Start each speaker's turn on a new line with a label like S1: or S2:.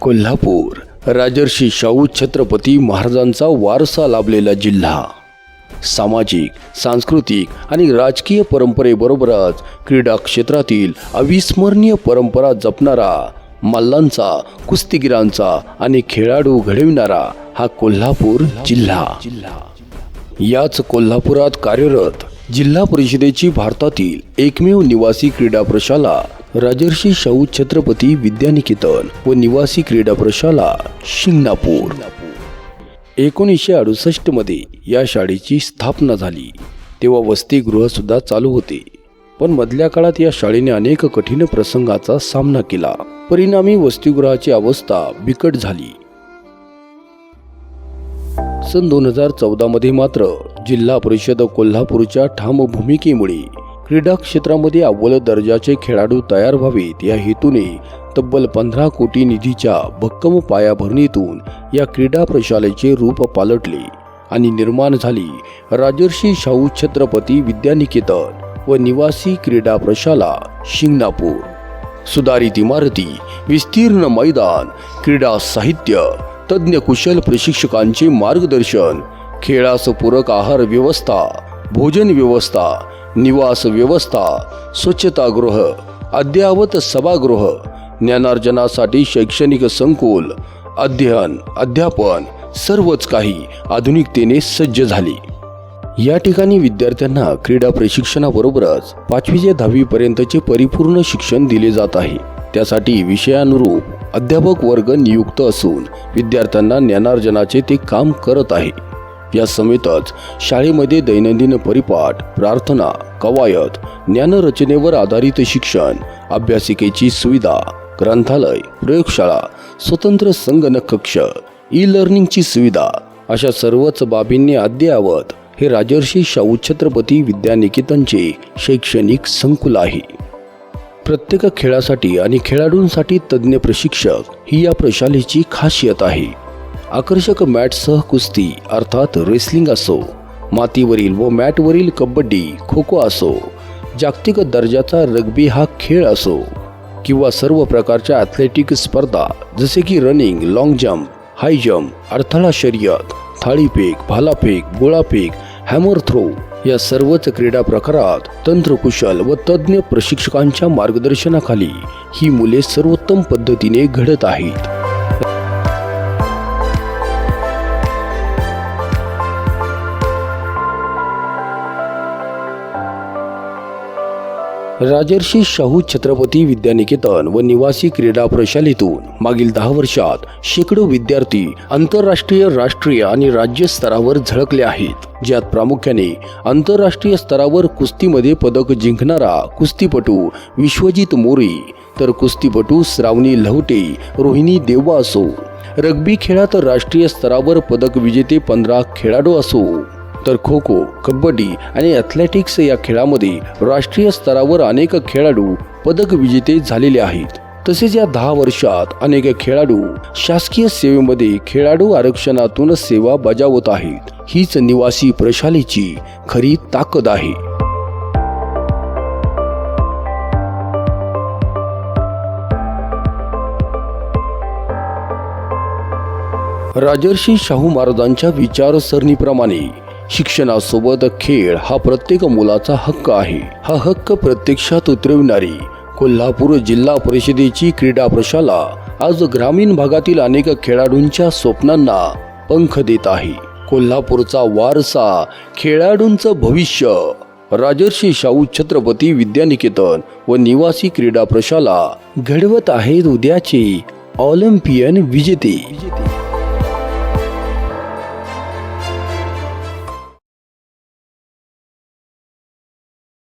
S1: कोल्हापूर. राजर्षी शाहू छत्रपती महाराजांचा वारसा लाभलेला जिल्हा. सामाजिक सांस्कृतिक आणि राजकीय परंपरेबरोबरच क्रीडा क्षेत्रातील अविस्मरणीय परंपरा जपणारा मल्लांचा कुस्तीगिरांचा आणि खेळाडू घडविणारा हा कोल्हापूर जिल्हा. याच कोल्हापुरात कार्यरत जिल्हा परिषदेची भारतातील एकमेव निवासी क्रीडा प्रशाला राजर्षी शाहू छत्रपती विद्यानिकेतन व निवासी क्रीडा प्रशाला शिंगणापूर. एकोणीसशे अडुसष्टमध्ये या शाळेची स्थापना झाली. तेव्हा वसतिगृह सुद्धा चालू होते. पण मधल्या काळात या शाळेने अनेक कठीण प्रसंगाचा सामना केला. परिणामी वसतिगृहाची अवस्था बिकट झाली. सन दोन हजार चौदा मध्ये मात्र जिल्हा परिषद कोल्हापूरच्या ठाम भूमिकेमुळे क्रीडा क्षेत्रामध्ये अव्वल दर्जाचे खेळाडू तयार व्हावेत. या हेतूने तब्बल पंधरा कोटी निधीच्या भक्कम पायाभरणीतून या क्रीडा प्रशालेचे रूप पालटले आणि निर्माण झाली राजर्षी शाहू छत्रपती विद्यानिकेतन व निवासी क्रीडा प्रशाला शिंगणापूर. सुधारित इमारती विस्तीर्ण मैदान क्रीडा साहित्य तज्ज्ञ कुशल प्रशिक्षकांचे मार्गदर्शन खेळास पूरक आहार व्यवस्था भोजन व्यवस्था निवास व्यवस्था स्वच्छतागृह अद्ययावत सभागृह ज्ञानार्जनासाठी शैक्षणिक संकुल अध्ययन अध्यापन सर्वच काही आधुनिकतेने सज्ज झाले. या ठिकाणी विद्यार्थ्यांना क्रीडा प्रशिक्षणाबरोबरच पाचवी ते दहावी पर्यंतचे परिपूर्ण शिक्षण दिले जात आहे. त्यासाठी विषयानुरूप अध्यापक वर्ग नियुक्त असून विद्यार्थ्यांना ज्ञानार्जनाचे ते काम करत आहे. या समेतच शाळेमध्ये दैनंदिन परिपाठ प्रार्थना कवायत ज्ञानरचनेवर आधारित शिक्षण अभ्यासिकेची सुविधा ग्रंथालय प्रयोगशाळा स्वतंत्र संगणक कक्ष ई लर्निंगची सुविधा अशा सर्वच बाबींनी अद्ययावत हे राजर्षी शाहू छत्रपती विद्यानिकेतनचे शैक्षणिक संकुल आहे. प्रत्येक खेळासाठी आणि खेळाडूंसाठी तज्ज्ञ प्रशिक्षक ही या प्रशालेची खासियत आहे. आकर्षक मॅटसह कुस्ती अर्थात रेसलिंग असो. मातीवरील व मॅटवरील कबड्डी खो खो असो. जागतिक दर्जाचा रग्बी हा खेळ असो. किंवा सर्व प्रकारच्या ॲथलेटिक स्पर्धा जसे की running long jump high jump अडथळा शर्यत थाळीफेक भालाफेक गोळाफेक हॅमर थ्रो या सर्वच क्रीडा प्रकारात तंत्रकुशल व तज्ज्ञ प्रशिक्षकांच्या मार्गदर्शनाखाली ही मुले सर्वोत्तम पद्धतीने घडत आहेत. राजर्षी शाहू छत्रपती विद्यानिकेतन व निवासी क्रीडा प्रशालेतून मागील दहा वर्षात शेकडो विद्यार्थी आंतरराष्ट्रीय राष्ट्रीय आणि राज्य स्तरावर झळकले आहेत. ज्यात प्रामुख्याने आंतरराष्ट्रीय स्तरावर कुस्तीमध्ये पदक जिंकणारा कुस्तीपटू विश्वजित मोरे तर कुस्तीपटू श्रावणी लवटे रोहिणी देवा असो. रग्बी खेळात राष्ट्रीय स्तरावर पदक विजेते पंधरा खेळाडू असो. तर खो खो कबड्डी आणि ॲथलेटिक्स या खेळामध्ये राष्ट्रीय स्तरावर अनेक खेळाडू पदक विजेते झालेले आहेत. तसेच या दहा वर्षात अनेक खेळाडू शासकीय सेवेमध्ये खेळाडू आरक्षणातून सेवा बजावत आहेत. हीच निवासी प्रशालेची खरी ताकद आहे. राजर्षी शाहू महाराजांच्या विचारसरणीप्रमाणे शिक्षणासोबत खेळ हा प्रत्येक मुलाचा हक्क आहे. हा हक्क प्रत्यक्षात उतरविणारी कोल्हापूर जिल्हा परिषदेची क्रीडा प्रशाला आज ग्रामीण भागातील अनेक खेळाडूंच्या स्वप्नांना पंख देत आहे. कोल्हापूरचा वारसा खेळाडूंचं भविष्य राजर्षी शाहू छत्रपती विद्यानिकेतन व निवासी क्रीडा प्रशाला घडवत आहेत उद्याचे ऑलिम्पियन विजेते.